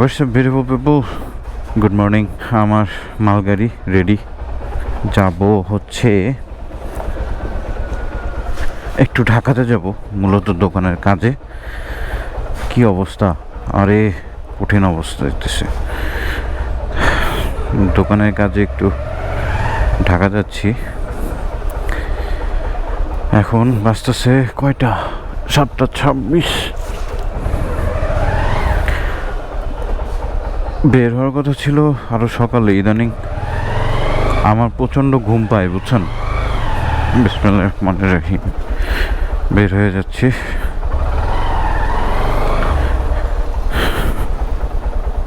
WhatsApp beautiful people good morning আমার মালগাড়ি ready যাব হচ্ছে একটু ঢাকাতে যাব, মূলত দোকানের কাজে। কি অবস্থা? আরে, কঠিন অবস্থা দেখতেছে দোকানের কাজে একটু ঢাকা যাচ্ছি। এখন বাঁচতেছে কয়টা? সাতটা ছাব্বিশ। বের হওয়ার কথা ছিল আরও সকালে, ইদানিং আমার প্রচণ্ড ঘুম পায়, বুঝছেন? রহমানির রহিম বের হয়ে যাচ্ছি।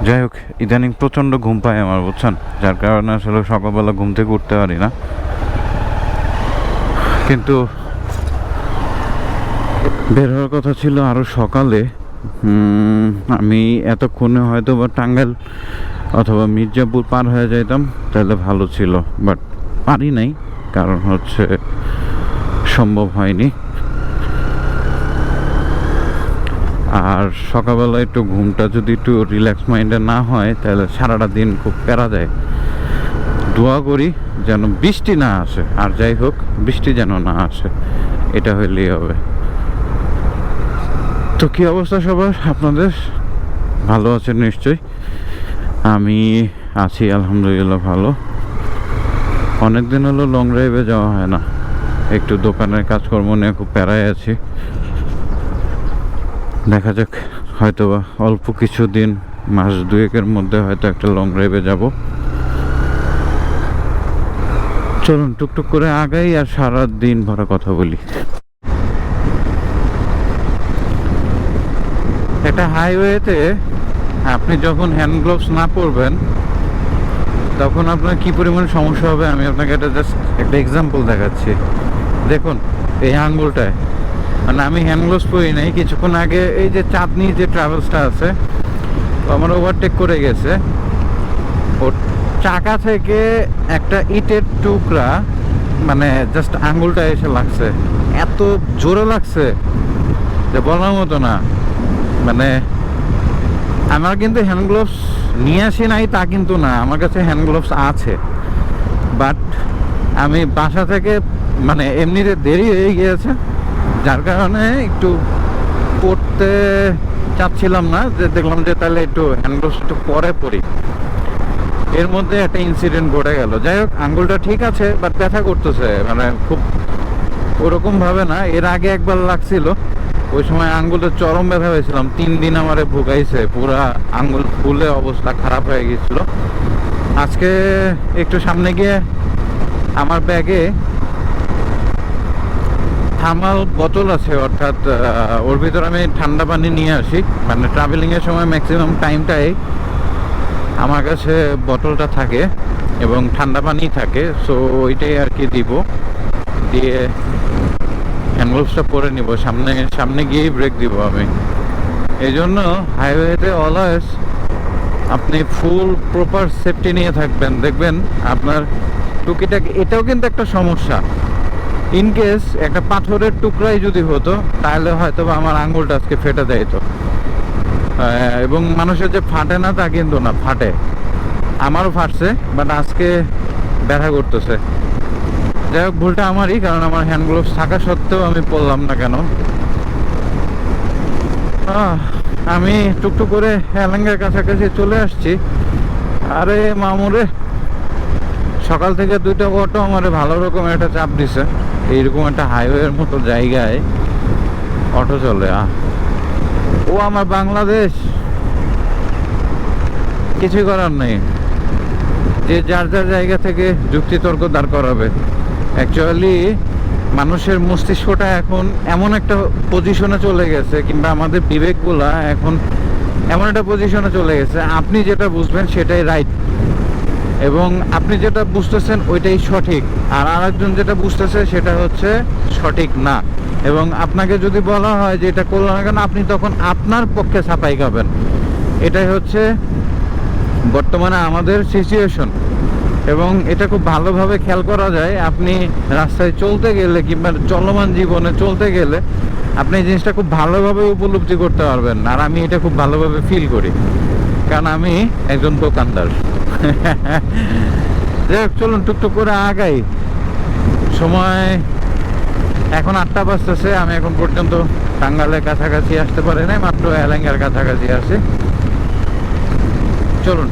যাই হোক, ইদানিং প্রচণ্ড ঘুম পায় আমার, বুঝছেন? যার কারণে আসলে সকালবেলা ঘুম থেকে উঠতে পারি না। কিন্তু বের হওয়ার কথা ছিল আরও সকালে। আমি এতক্ষণে হয়তো বা টাঙ্গাইল অথবা মির্জাপুর পার হয়ে যাইতাম, তাহলে ভালো ছিল, বাট পারি নাই, কারণ হচ্ছে সম্ভব হয়নি। আর সকালবেলা একটু ঘুমটা যদি একটু রিল্যাক্স মাইন্ডে না হয়, তাহলে সারাটা দিন খুব প্যারা যায়। দোয়া করি যেন বৃষ্টি না আসে, আর যাই হোক, বৃষ্টি যেন না আসে, এটা হইলেই হবে। তো কী অবস্থা সবার? আপনাদের? ভালো আছেন নিশ্চয়ই। আমি আছি, আলহামদুলিল্লাহ, ভালো। অনেক দিন হলো লং ড্রাইভে যাওয়া হয় না। একটু দোকানের কাজকর্ম নিয়ে খুব প্যারায় আছি। দেখা যাক হয়তো অল্প কিছু দিন মাস দুয়েকের মধ্যে হয়তো একটা লং ড্রাইভে যাব। চলুন, টুকটুক করে আগাই আর সারা দিন ভরা কথা বলি। একটা হাইওয়েতে আপনি যখন হ্যান্ড গ্লোভস না পরবেন, তখন আপনার কি পরিমাণ সমস্যা হবে আমি আপনাকে একটা জাস্ট একটা এক্সাম্পল দেখাচ্ছি। দেখুন, এই আঙ্গুলটায়। মানে আমি হ্যান্ড গ্লোভস পরি নাই, কিছুক্ষণ আগে এই যে চাঁদনি যে ট্রাভেলসটা আছে আমার ওভারটেক করে গেছে। ওর চাকা থেকে একটা ইটের টুকরা মানে জাস্ট আঙ্গুলটা এসে লাগছে। এত জোরে লাগছে, যে বলার মতো না। মানে আমার কিন্তু হ্যান্ড গ্লোভস নিয়ে আসি নাই, তা কিন্তু না। আমার কাছে হ্যান্ড গ্লোভস আছে। বাট আমি বাসা থেকে মানে এমনিতে দেরি হয়ে গিয়েছে। যার কারণে একটু পড়তে চাচ্ছিলাম না, যে দেখলাম যে তাহলে একটু হ্যান্ড গ্লোভস একটু পরে পড়ি এর মধ্যে একটা ইনসিডেন্ট ঘটে গেল। যাই হোক, আঙ্গুলটা ঠিক আছে বাট ব্যথা করতেছে। মানে খুব ওরকম ভাবে না, এর আগে একবার লাগছিল। ওই সময় আঙ্গুলে চরম ব্যথা হয়েছিলাম। তিন দিন আমারে ভুগাইছে, পুরা আঙ্গুল ফুলে অবস্থা খারাপ হয়ে গেছিল আজকে একটু সামনে গিয়ে আমার ব্যাগে থামাল বোতল আছে, অর্থাৎ ওর ভিতর আমি ঠান্ডা পানি নিয়ে আসি। মানে ট্রাভেলিংয়ের সময় ম্যাক্সিমাম টাইমটাই আমার কাছে বোতলটা থাকে এবং ঠান্ডা পানি থাকে সো ওইটাই আর কি দিব। দিয়ে হ্যান্ডগ্লোভসটা পরে নিব সামনে সামনে গিয়েই ব্রেক দিব আমি। এই জন্য হাইওয়েতে অলওয়েজ আপনি ফুল প্রপার সেফটি নিয়ে থাকবেন। দেখবেন আপনার টুকিটাকি এটাও কিন্তু একটা সমস্যা। ইন কেস একটা পাথরের টুকরাই যদি হতো তাহলে হয়তো আমার আঙুলটা আজকে ফেটে যাইতো। আহ, এবং মানুষের যে ফাটে না তা কিন্তু না ফাটে। আমারও ফাটছে বাট আজকে ব্যথা করতেছে। যাই হোক, ভুলটা আমারই, কারণ আমার হ্যান্ড গ্লোভস থাকা সত্ত্বেও আমি পড়লাম না কেন। আমি টুকটুক করে এলাঙ্গার কাছাকাছি চলে আসছি। আরে মামুরে, সকাল থেকে দুইটা অটো আমার ভালো রকম একটা চাপ দিছে। এইরকম একটা হাইওয়ের মতো জায়গায় অটো চলে, আহ। ও আমার বাংলাদেশ। কিছুই করার নেই। যে যার যার জায়গা থেকে যুক্তিতর্ক দাঁড় করাবে। অ্যাকচুয়ালি মানুষের মস্তিষ্কটা এখন এমন একটা পজিশনে চলে গেছে, কিংবা আমাদের বিবেকগুলা এখন এমন একটা পজিশনে চলে গেছে, আপনি যেটা বুঝবেন সেটাই রাইট এবং আপনি যেটা বুঝতেছেন ওইটাই সঠিক, আর আরেকজন যেটা বুঝতেছে সেটা হচ্ছে সঠিক না। এবং আপনাকে যদি বলা হয় যে এটা করল না কেন, আপনি তখন আপনার পক্ষে ছাপাই খাবেন। এটাই হচ্ছে বর্তমানে আমাদের সিচুয়েশন এবং এটা খুব ভালোভাবে খেয়াল করা যায়, আপনি রাস্তায় চলতে গেলে কিংবা চলমান জীবনে চলতে গেলে আপনি এই জিনিসটা খুব ভালোভাবে উপলব্ধি করতে পারবেন। আর আমি এটা খুব ভালোভাবে ফিল করি। কারণ আমি একজন দোকানদার। যাই হোক, চলুন টুকটুক করে আগাই। সময় এখন আটটা বাজতেছে, আমি এখন পর্যন্ত টাঙ্গালের কাছাকাছি আসতে পারি নাই, মাত্র এলাঙ্গার কাছাকাছি আসি চলুন।